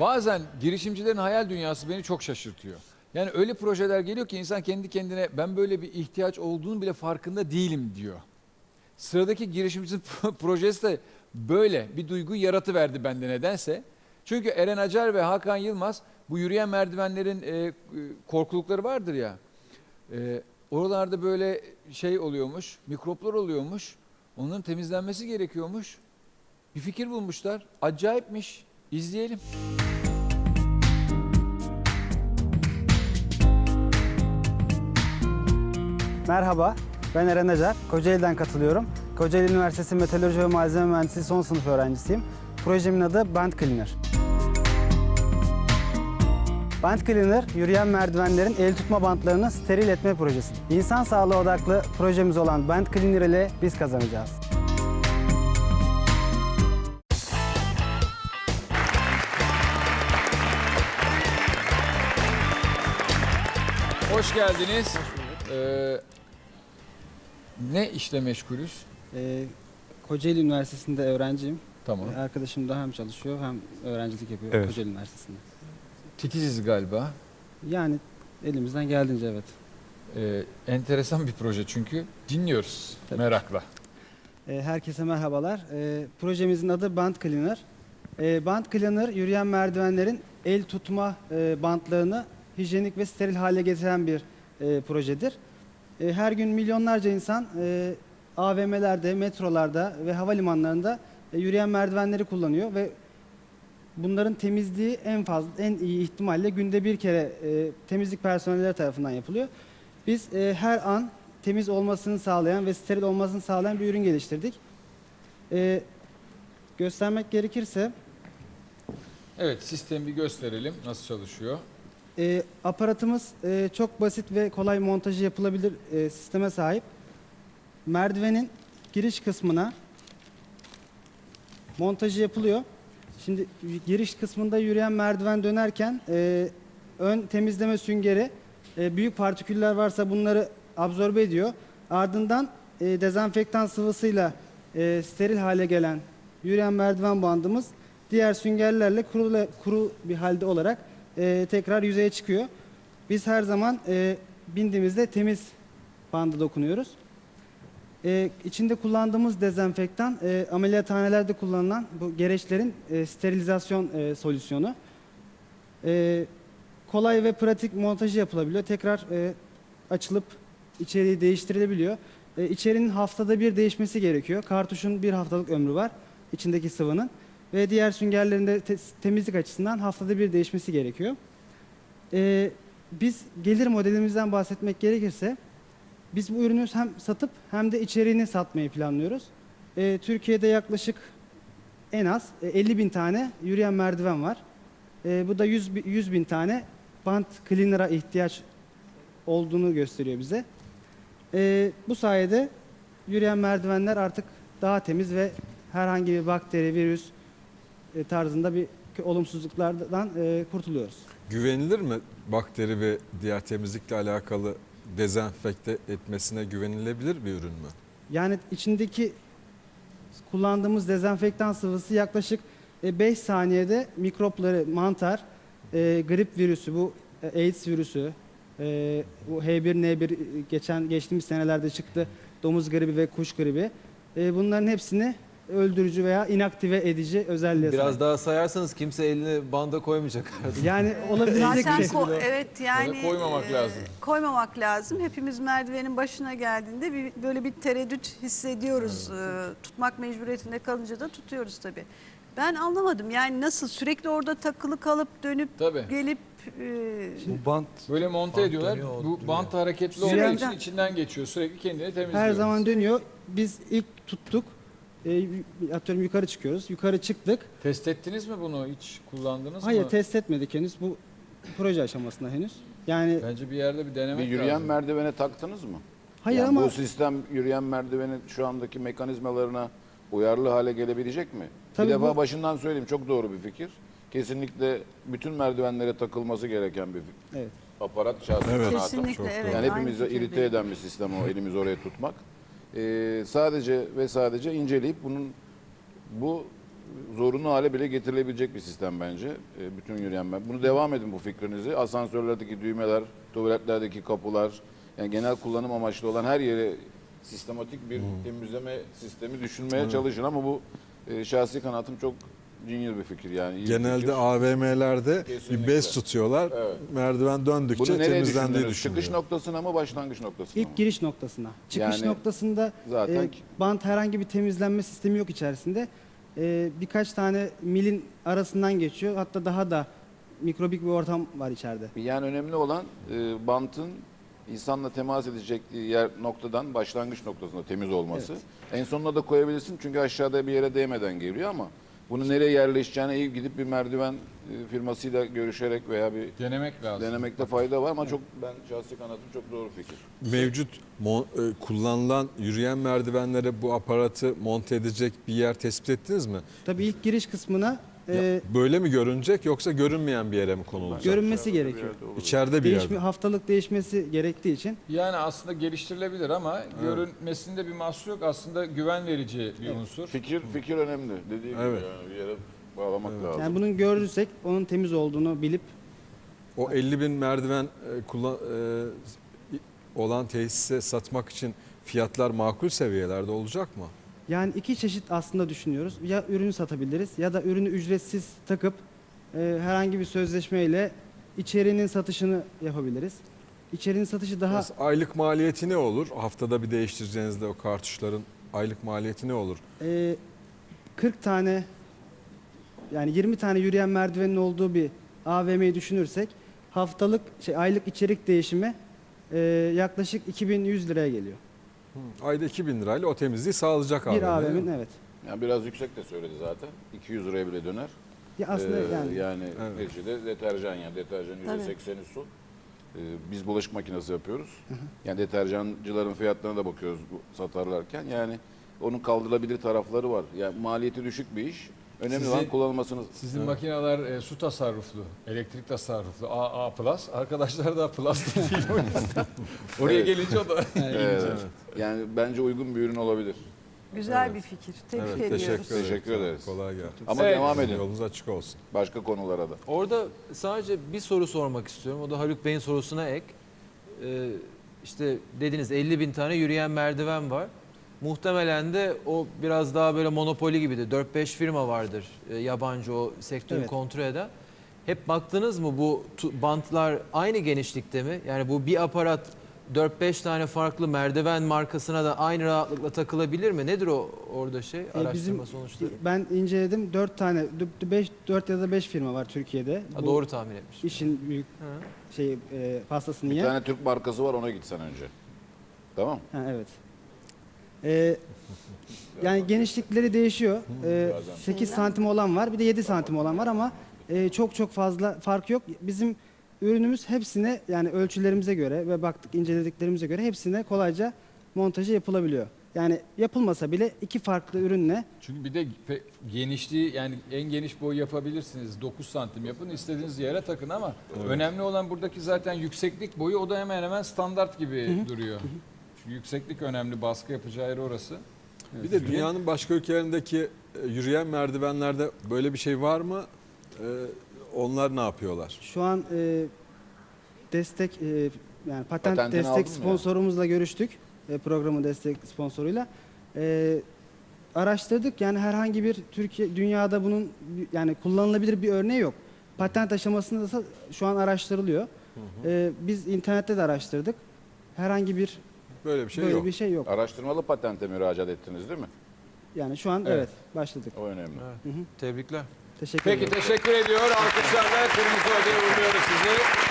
bazen girişimcilerin hayal dünyası beni çok şaşırtıyor. Yani öyle projeler geliyor ki insan kendi kendine ben böyle bir ihtiyaç olduğunu bile farkında değilim diyor. Sıradaki girişimcinin projesi de böyle bir duygu yaratıverdi bende nedense. Çünkü Eren Acar ve Hakan Yılmaz bu yürüyen merdivenlerin e, e, korkulukları vardır ya. E, oralarda böyle şey oluyormuş, mikroplar oluyormuş. Onların temizlenmesi gerekiyormuş. Bir fikir bulmuşlar. Acayipmiş. İzleyelim. Merhaba, ben Eren Acar. Kocaeli'den katılıyorum. Kocaeli Üniversitesi Meteoroloji ve Malzeme Mühendisliği son sınıf öğrencisiyim. Projemin adı Band Cleaner. Band Cleaner, yürüyen merdivenlerin el tutma bantlarını steril etme projesi. İnsan sağlığı odaklı projemiz olan Band Cleaner ile biz kazanacağız. Hoş geldiniz. Ee, ne işle meşgulüz? Ee, Kocaeli Üniversitesi'nde öğrenciyim. Tamam. Arkadaşım da hem çalışıyor hem öğrencilik yapıyor Evet. Kocaeli Üniversitesi'nde. Titiziz galiba. Yani elimizden geldiğince evet. Ee, enteresan bir proje çünkü. Dinliyoruz Tabii. merakla. E, Herkese merhabalar. E, projemizin adı Band Cleaner. E, Band Cleaner yürüyen merdivenlerin el tutma e, bantlarını hijyenik ve steril hale getiren bir e, projedir. E, her gün milyonlarca insan e, AVM'lerde, metrolarda ve havalimanlarında e, yürüyen merdivenleri kullanıyor ve bunların temizliği en fazla, en iyi ihtimalle günde bir kere e, temizlik personelleri tarafından yapılıyor. Biz e, her an temiz olmasını sağlayan ve steril olmasını sağlayan bir ürün geliştirdik. E, göstermek gerekirse Evet sistemi bir gösterelim nasıl çalışıyor. E, aparatımız e, çok basit ve kolay montajı yapılabilir e, sisteme sahip. Merdivenin giriş kısmına montajı yapılıyor. Şimdi giriş kısmında yürüyen merdiven dönerken e, ön temizleme süngeri e, büyük partiküller varsa bunları absorbe ediyor. Ardından e, dezenfektan sıvısıyla e, steril hale gelen yürüyen merdiven bandımız diğer süngerlerle kuru, kuru bir halde olarak e, tekrar yüzeye çıkıyor. Biz her zaman e, bindiğimizde temiz banda dokunuyoruz. E, içinde kullandığımız dezenfektan e, ameliyathanelerde kullanılan bu gereçlerin e, sterilizasyon e, solüsyonu. E, kolay ve pratik montajı yapılabiliyor. Tekrar e, açılıp içeriği değiştirilebiliyor. E, içerinin haftada bir değişmesi gerekiyor. Kartuşun bir haftalık ömrü var içindeki sıvının ve diğer süngerlerin de te- temizlik açısından haftada bir değişmesi gerekiyor. E, biz gelir modelimizden bahsetmek gerekirse biz bu ürünü hem satıp hem de içeriğini satmayı planlıyoruz. E, Türkiye'de yaklaşık en az e, 50 bin tane yürüyen merdiven var. E, bu da 100, bi- 100 bin tane band cleaner'a ihtiyaç olduğunu gösteriyor bize. E, bu sayede yürüyen merdivenler artık daha temiz ve herhangi bir bakteri, virüs e, tarzında bir olumsuzluklardan e, kurtuluyoruz. Güvenilir mi bakteri ve diğer temizlikle alakalı dezenfekte etmesine güvenilebilir bir ürün mü? Yani içindeki kullandığımız dezenfektan sıvısı yaklaşık 5 saniyede mikropları, mantar, e, grip virüsü, bu e, AIDS virüsü, e, bu H1N1 geçen geçtiğimiz senelerde çıktı, domuz gribi ve kuş gribi. E, bunların hepsini öldürücü veya inaktive edici özelliğe Biraz sahip. daha sayarsanız kimse elini banda koymayacak. Yani olabilecek Zaten bir ko- evet yani koymamak e, lazım. Koymamak lazım. Hepimiz merdivenin başına geldiğinde bir, böyle bir tereddüt hissediyoruz. E, tutmak mecburiyetinde kalınca da tutuyoruz tabii. Ben anlamadım yani nasıl sürekli orada takılı kalıp dönüp Tabii. gelip e, Bu bant Böyle monte Bant ediyorlar. dönüyor, Bu duruyor. bant hareketli olduğu Sürekli- için içinden geçiyor. Sürekli kendini temizliyor. Her zaman dönüyor. Biz ilk tuttuk. E, atıyorum yukarı çıkıyoruz. Yukarı çıktık. Test ettiniz mi bunu? Hiç kullandınız Hayır mı? test etmedik henüz. Bu proje aşamasında henüz. Yani Bence bir yerde bir denemek Bir yürüyen lazım. merdivene taktınız mı? hayır Yani ama bu sistem yürüyen merdivenin şu andaki mekanizmalarına uyarlı hale gelebilecek mi? Tabii bir defa bu- başından söyleyeyim çok doğru bir fikir. Kesinlikle bütün merdivenlere takılması gereken bir evet. aparat şahsi Evet. kanaatim. kesinlikle evet. Yani aynı hepimizi irite eden bir sistem o elimizi oraya tutmak. Ee, sadece ve sadece inceleyip bunun bu zorunlu hale bile getirilebilecek bir sistem bence. E, bütün yürüyen mer- Bunu devam edin bu fikrinizi. Asansörlerdeki düğmeler, tuvaletlerdeki kapılar, yani genel kullanım amaçlı olan her yere sistematik bir temizleme sistemi düşünmeye çalışın ama bu e, şahsi kanaatim çok junior bir fikir yani. iyi Genelde fikir. AVM'lerde Kesinlikle. bir bez tutuyorlar. Evet. Merdiven döndükçe Bunu nereye temizlendiği düşündünüz? düşünülüyor. Çıkış noktasına mı başlangıç noktasına mı? İlk giriş noktasına. Çıkış Yani noktasında zaten e, bant herhangi bir temizlenme sistemi yok içerisinde. E, birkaç tane milin arasından geçiyor. Hatta daha da mikrobik bir ortam var içeride. Yani önemli olan e, bantın insanla temas edecek yer noktadan başlangıç noktasında temiz olması. En sonuna da koyabilirsin çünkü aşağıda bir yere değmeden geliyor ama bunu nereye yerleşeceğine iyi gidip bir merdiven e, firmasıyla görüşerek veya bir Denemek lazım. denemekte fayda var ama çok ben şahsi kanaatim çok doğru fikir. Mevcut e, kullanılan yürüyen merdivenlere bu aparatı monte edecek bir yer tespit ettiniz mi? Tabii ilk giriş kısmına e, Ya, böyle mi görünecek yoksa görünmeyen bir yere mi konulacak? görünmesi gerekiyor. İçeride bir Değişme, yerde. haftalık değişmesi gerektiği için Yani aslında geliştirilebilir ama görünmesinde bir mahsur yok. Aslında güven verici bir unsur. Fikir fikir önemli. Dediği gibi Evet. yani bir yere bağlamak lazım. yani bunun görürsek onun temiz olduğunu bilip O 50 bin merdiven e, kullan, e, olan tesise satmak için fiyatlar makul seviyelerde olacak mı? Yani iki çeşit aslında düşünüyoruz. Ya ürünü satabiliriz ya da ürünü ücretsiz takıp e, herhangi bir sözleşmeyle içeriğinin satışını yapabiliriz. İçeriğinin satışı daha Mesela aylık maliyeti ne olur? Haftada bir değiştireceğinizde o kartuşların aylık maliyeti ne olur? e, 40 tane yani 20 tane yürüyen merdivenin olduğu bir AVM'yi düşünürsek haftalık şey aylık içerik değişimi e, yaklaşık 2100 liraya geliyor. Ayda 2000 lirayla o temizliği sağlayacak abi. bir? AVM'nin evet. Yani biraz yüksek de söyledi zaten. 200 liraya bile döner. Ya aslında Ee, yani, yani Evet. neticede deterjan yani deterjanın Tabii. %80'i su. Ee, biz bulaşık makinesi yapıyoruz. Yani deterjancıların fiyatlarına da bakıyoruz bu satarlarken. Yani onun kaldırılabilir tarafları var. Yani maliyeti düşük bir iş. Önemli Sizin- olan kullanılmasını. Sizin makineler e, su tasarruflu, elektrik tasarruflu, AA+. Arkadaşlar da plus değil o yüzden. Oraya Evet. gelince o da Evet. Yani bence uygun bir ürün olabilir. Güzel Evet. bir fikir. Tebrik Evet, ediyoruz. teşekkür, ederiz. Teşekkür ederiz. Kolay gelsin. Ama Evet. devam edin. Yolunuz açık olsun. Başka konulara da. Orada sadece bir soru sormak istiyorum. O da Haluk Bey'in sorusuna ek. Ee, işte dediniz 50 bin tane yürüyen merdiven var. Muhtemelen de o biraz daha böyle monopoli gibi de 4-5 firma vardır e, yabancı o sektörü Evet. kontrol eden. Hep baktınız mı bu tu- bantlar aynı genişlikte mi? Yani bu bir aparat 4-5 tane farklı merdiven markasına da aynı rahatlıkla takılabilir mi? Nedir o orada şey e, araştırma bizim sonuçları? ben inceledim 4 tane 5 4 ya da 5 firma var Türkiye'de. Ha, Bu doğru tahmin etmiş. işin büyük Ha. şey e, pastasını Bir yiyen. tane Türk markası var ona gitsen önce. Tamam. Ha, evet. Ee, yani genişlikleri değişiyor. Ee, bazen. 8 santim olan var, bir de 7 santim olan var ama e, çok çok fazla fark yok. Bizim ürünümüz hepsine yani ölçülerimize göre ve baktık incelediklerimize göre hepsine kolayca montajı yapılabiliyor. Yani yapılmasa bile iki farklı ürünle Çünkü bir de pe- genişliği yani en geniş boy yapabilirsiniz. 9 santim yapın istediğiniz yere takın ama önemli olan buradaki zaten yükseklik boyu o da hemen hemen standart gibi duruyor. Yükseklik önemli baskı yapacağı yer orası. Bir de dünyanın başka ülkelerindeki e, yürüyen merdivenlerde böyle bir şey var mı? E, onlar ne yapıyorlar? şu an e, destek e, yani patent Patentini destek sponsorumuzla görüştük. E, programın destek sponsoruyla. E, araştırdık yani herhangi bir Türkiye dünyada bunun yani kullanılabilir bir örneği yok. Patent aşamasında da şu an araştırılıyor. E, biz internette de araştırdık. Herhangi bir Böyle bir şey böyle yok. bir şey yok. Araştırmalı patente müracaat ettiniz değil mi? Yani şu an Evet. evet, başladık. O önemli. Tebrikler. Teşekkür Peki ederim. teşekkür ediyor. Alkışlarla Kırmızı Oda'ya uğurluyoruz sizi.